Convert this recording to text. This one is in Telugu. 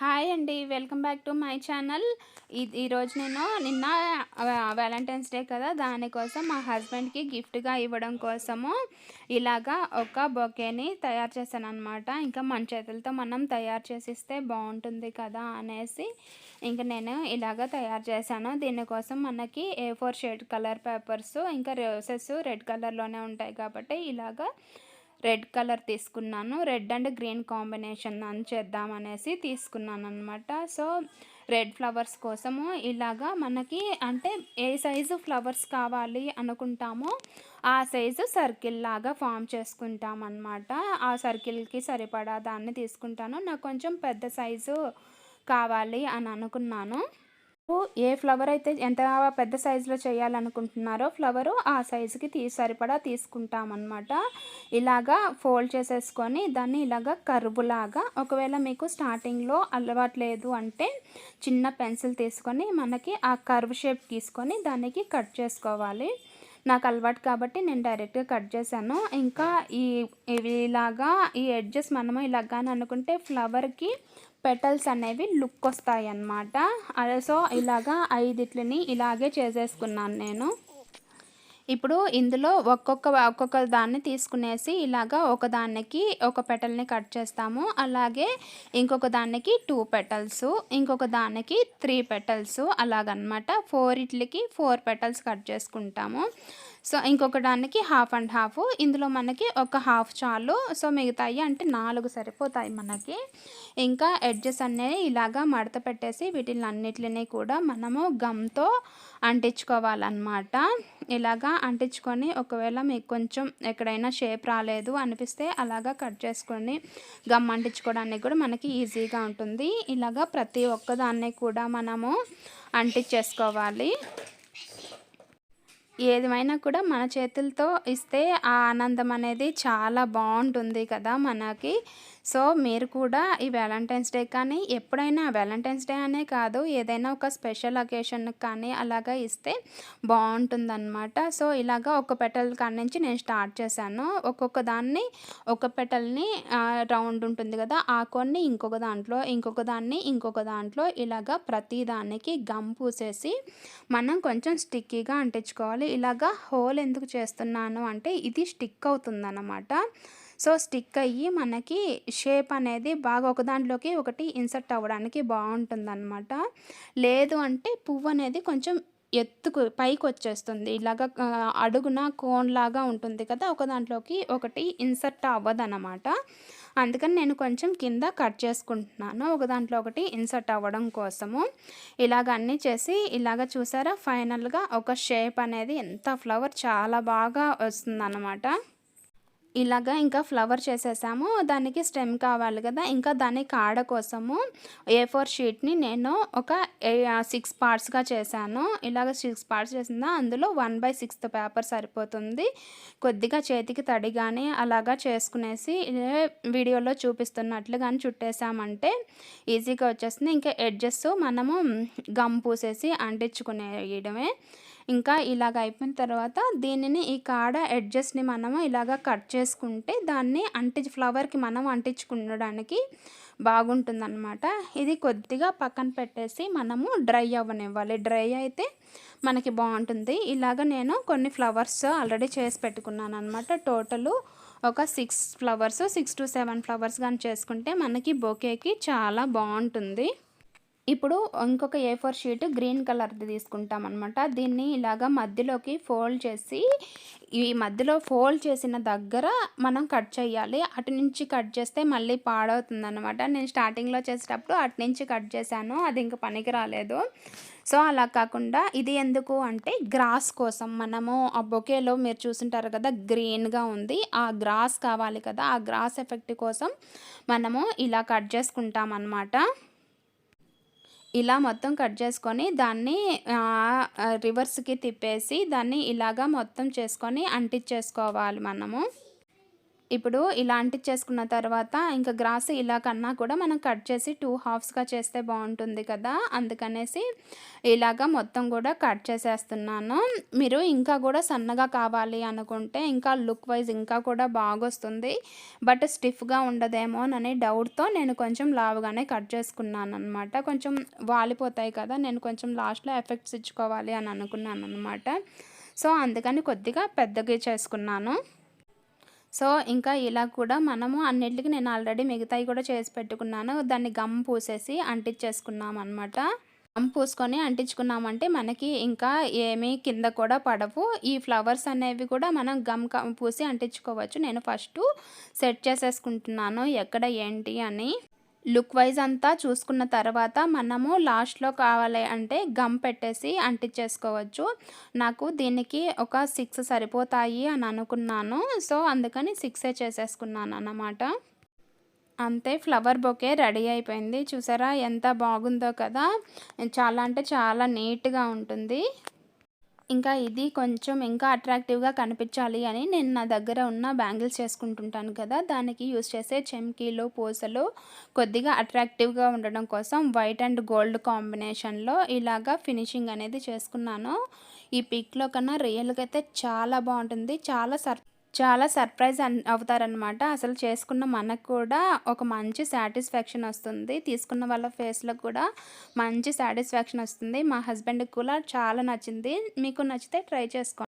హాయ్ అండి welcome back to my channel. ఈరోజు నేను నిన్న వ్యాలంటైన్స్ డే కదా దానికోసం మా హస్బెండ్కి గిఫ్ట్గా ఇవ్వడం కోసము ఇలాగా ఒక బొకేని తయారు చేశాను అనమాట ఇంకా మన చేతులతో మనం తయారు చేసిస్తే బాగుంటుంది కదా అనేసి ఇంకా నేను ఇలాగ తయారు చేశాను. దీనికోసం మనకి A four shade colour papers ఇంకా రోసెస్ రెడ్ కలర్లోనే ఉంటాయి కాబట్టి ఇలాగా రెడ్ కలర్ తీసుకున్నాను. రెడ్ అండ్ గ్రీన్ కాంబినేషన్ అని చేద్దామనేసి తీసుకున్నాను అనమాట సో రెడ్ ఫ్లవర్స్ కోసము ఇలాగా మనకి అంటే ఏ సైజు ఫ్లవర్స్ కావాలి అనుకుంటామో ఆ సైజు సర్కిల్ లాగా ఫామ్ చేసుకుంటాం అనమాట ఆ సర్కిల్కి సరిపడా దాన్ని తీసుకుంటాను. నాకు కొంచెం పెద్ద సైజు కావాలి అని అనుకున్నాను. ఏ ఫ్లవర్ అయితే ఎంత పెద్ద సైజులో చేయాలనుకుంటున్నారో ఫ్లవరు ఆ సైజుకి తీ సరిపడా తీసుకుంటామన్నమాట. ఇలాగా ఫోల్డ్ చేసేసుకొని దాన్ని ఇలాగా కరువులాగా ఒకవేళ మీకు స్టార్టింగ్లో అలవాట్లేదు అంటే చిన్న పెన్సిల్ తీసుకొని మనకి ఆ కర్వ్ షేప్ తీసుకొని దానికి కట్ చేసుకోవాలి. నాకు అలవాటు కాబట్టి నేను డైరెక్ట్గా కట్ చేశాను. ఇంకా ఈ ఇవి ఇలాగా ఈ ఎడ్జెస్ మనము ఇలాగానే అనుకుంటే ఫ్లవర్కి పెటల్స్ అనేవి లుక్ వస్తాయి అన్నమాట సో ఇలాగా ఐదిట్లని ఇలాగే చేసేసుకున్నాను నేను. ఇప్పుడు ఇందులో ఒక్కొక్క ఒక్కొక్క దాన్ని తీసుకునేసి ఇలాగా ఒక దానికి ఒక పెటల్ని కట్ చేస్తాము. అలాగే ఇంకొక దానికి టూ పెటల్స్ ఇంకొక దానికి త్రీ పెటల్స్ అలాగనమాట. ఫోర్ ఇట్లకి ఫోర్ పెటల్స్ కట్ చేసుకుంటాము. సో ఇంకొక దానికి హాఫ్ అండ్ హాఫ్. ఇందులో మనకి ఒక హాఫ్ చాలు. సో మిగతాయి అంటే నాలుగు సరిపోతాయి మనకి. ఇంకా ఎడ్జెస్ అనేవి ఇలాగా మడత పెట్టేసి వీటిని అన్నిటిని కూడా మనము గమ్తో అంటించుకోవాలన్నమాట. ఇలాగా అంటించుకొని ఒకవేళ మీకు కొంచెం ఎక్కడైనా షేప్ రాలేదు అనిపిస్తే అలాగా కట్ చేసుకొని గమ్ అంటించుకోవడానికి కూడా మనకి ఈజీగా ఉంటుంది. ఇలాగా ప్రతి ఒక్కదాన్ని కూడా మనము అంటించేసుకోవాలి. ఏదేమైనా కూడా మన చేతులతో ఇస్తే ఆ ఆనందం అనేది చాలా బాగుంటుంది కదా మనకి. సో మీరు కూడా ఈ వ్యాలంటైన్స్ డే కానీ ఎప్పుడైనా వ్యాలంటైన్స్ డే అనే కాదు ఏదైనా ఒక స్పెషల్ అకేషన్ కానీ అలాగా ఇస్తే బాగుంటుందన్నమాట. సో ఇలాగా ఒక పెటల్ కాడి నుంచి నేను స్టార్ట్ చేశాను. ఒక్కొక్క దాన్ని ఒక పెటల్ని రౌండ్ ఉంటుంది కదా ఆ కొన్ని ఇంకొక దాంట్లో ఇంకొక దాన్ని ఇంకొక దాంట్లో ఇలాగా ప్రతి దానికి గమ్ పూసేసి మనం కొంచెం స్టిక్కీగా అంటించుకోవాలి. ఇలాగా హోల్ ఎందుకు చేస్తున్నాను అంటే ఇది స్టిక్ అవుతుందన్నమాట. సో స్టిక్ అయ్యి మనకి షేప్ అనేది బాగా ఒక దాంట్లోకి ఒకటి ఇన్సర్ట్ అవ్వడానికి బాగుంటుందన్నమాట. లేదు అంటే పువ్వు అనేది కొంచెం ఎత్తుకు పైకి వచ్చేస్తుంది. ఇలాగ అడుగున కోన్లాగా ఉంటుంది కదా ఒక దాంట్లోకి ఒకటి ఇన్సర్ట్ అవ్వదన్నమాట. అందుకని నేను కొంచెం కింద కట్ చేసుకుంటున్నాను. ఒక దాంట్లో ఒకటి ఇన్సర్ట్ అవ్వడం కోసము. ఇలాగ అన్నీ చేసి ఇలాగ చూసారా? ఫైనల్గా ఒక షేప్ అనేది ఎంత ఫ్లవర్ చాలా బాగా వస్తుందన్నమాట. ఇలాగా ఇంకా ఫ్లవర్ చేసేసాము. దానికి స్టెమ్ కావాలి కదా. ఇంకా దాని కాడ కోసము ఏ ఫోర్ షీట్ని నేను ఒక సిక్స్ పార్ట్స్గా చేశాను. ఇలాగ సిక్స్ పార్ట్స్ చేసిందా? అందులో వన్ బై సిక్స్త్ పేపర్ సరిపోతుంది. కొద్దిగా చేతికి తడిగానే అలాగా చేసుకునేసి వీడియోలో చూపిస్తున్నట్లు కానీ చుట్టేసామంటే ఈజీగా వచ్చేస్తుంది. ఇంకా ఎడ్జెస్ మనము గమ్ పూసేసి అంటించుకునేయడమే. ఇంకా ఇలాగ అయిపోయిన తర్వాత దీనిని ఈ కాడ ఎడ్జస్ట్ని మనము ఇలాగ కట్ చేసి చేసుకుంటే దాన్ని అంటి ఫ్లవర్కి మనం అంటించుకునడానికి బాగుంటుందన్నమాట. ఇది కొద్దిగా పక్కన పెట్టేసి మనము డ్రై అవ్వనివ్వాలి. డ్రై అయితే మనకి బాగుంటుంది. ఇలాగ నేను కొన్ని ఫ్లవర్స్ ఆల్రెడీ చేసి పెట్టుకున్నాను అనమాట టోటలు ఒక six flowers six to seven flowers కానీ చేసుకుంటే మనకి బొకేకి చాలా బాగుంటుంది. ఇప్పుడు ఇంకొక ఏ ఫోర్ షీట్ గ్రీన్ కలర్ది తీసుకుంటాం అనమాట దీన్ని ఇలాగా మధ్యలోకి ఫోల్డ్ చేసి ఈ మధ్యలో ఫోల్డ్ చేసిన దగ్గర మనం కట్ చేయాలి. అటు నుంచి కట్ చేస్తే మళ్ళీ పాడవుతుంది అనమాట నేను స్టార్టింగ్లో చేసేటప్పుడు అటు నుంచి కట్ చేశాను అది ఇంకా పనికి రాలేదు. సో అలా కాకుండా ఇది ఎందుకు అంటే గ్రాస్ కోసం మనము ఆ బొకేలో మీరు చూసుంటారు కదా గ్రీన్గా ఉంది. ఆ గ్రాస్ కావాలి కదా ఆ గ్రాస్ ఎఫెక్ట్ కోసం మనము ఇలా కట్ చేసుకుంటాం అన్నమాట ఇలా మొత్తం కట్ చేసుకొని దాన్ని రివర్స్కి తిప్పేసి దాన్ని ఇలాగా మొత్తం చేసుకొని అంటించేసుకోవాలి మనము. ఇప్పుడు ఇలా అంటించేసుకున్న తర్వాత ఇంకా గ్రాస్ ఇలా కన్నా కూడా మనం కట్ చేసి టూ హాఫ్స్గా చేస్తే బాగుంటుంది కదా. అందుకనేసి ఇలాగా మొత్తం కూడా కట్ చేసేస్తున్నాను. మీరు ఇంకా కూడా సన్నగా కావాలి అనుకుంటే ఇంకా లుక్ వైజ్ ఇంకా కూడా బాగొస్తుంది. బట్ స్టిఫ్గా ఉండదేమో అని డౌట్తో నేను కొంచెం లావుగానే కట్ చేసుకున్నాను అనమాట కొంచెం వాలిపోతాయి కదా నేను కొంచెం లాస్ట్లో ఎఫెక్ట్స్ ఇచ్చుకోవాలి అని అనుకున్నాను అనమాట సో అందుకని కొద్దిగా పెద్దగా చేసుకున్నాను. సో ఇంకా ఇలా కూడా మనము అన్నిటికి నేను ఆల్రెడీ మిగతాయి కూడా చేసి పెట్టుకున్నాను. దాన్ని గమ్ పూసేసి అంటించేసుకున్నాం అనమాట గమ్ పూసుకొని అంటించుకున్నామంటే మనకి ఇంకా ఏమీ కింద కూడా పడవు. ఈ ఫ్లవర్స్ అనేవి కూడా మనం గమ్ పూసి అంటించుకోవచ్చు. నేను ఫస్ట్ సెట్ చేసేసుకుంటున్నాను. ఎక్కడ ఏంటి అని. లుక్ వైజ్ అంతా చూసుకున్న తర్వాత మనము లాస్ట్లో కావాలి అంటే గమ్ పెట్టేసి అంటించేసుకోవచ్చు. నాకు దీనికి ఒక సిక్స్ సరిపోతాయి అని అనుకున్నాను. సో అందుకని సిక్సే చేసేసుకున్నాను అన్నమాట. అంతే ఫ్లవర్ బొకే రెడీ అయిపోయింది. చూసారా ఎంత బాగుందో కదా. చాలా అంటే చాలా నీట్గా ఉంటుంది. ఇంకా ఇది కొంచెం ఇంకా అట్రాక్టివ్గా కనిపించాలి అని నేను నా దగ్గర ఉన్న బ్యాంగిల్స్ చేసుకుంటుంటాను కదా దానికి యూస్ చేసే చెమ్కీలు పూసలు కొద్దిగా అట్రాక్టివ్గా ఉండడం కోసం వైట్ అండ్ గోల్డ్ కాంబినేషన్లో ఇలాగా ఫినిషింగ్ అనేది చేసుకున్నాను. ఈ పిక్లో కన్నా రియల్గా అయితే చాలా బాగుంటుంది. చాలా సర్ చాలా సర్ప్రైజ్ అన్ అవుతారనమాట అసలు చేసుకున్న మనకు కూడా ఒక మంచి సాటిస్ఫాక్షన్ వస్తుంది. తీసుకున్న వాళ్ళ ఫేస్లో కూడా మంచి సాటిస్ఫాక్షన్ వస్తుంది. మా హస్బెండ్కి కూడా చాలా నచ్చింది. మీకు నచ్చితే ట్రై చేసుకోండి.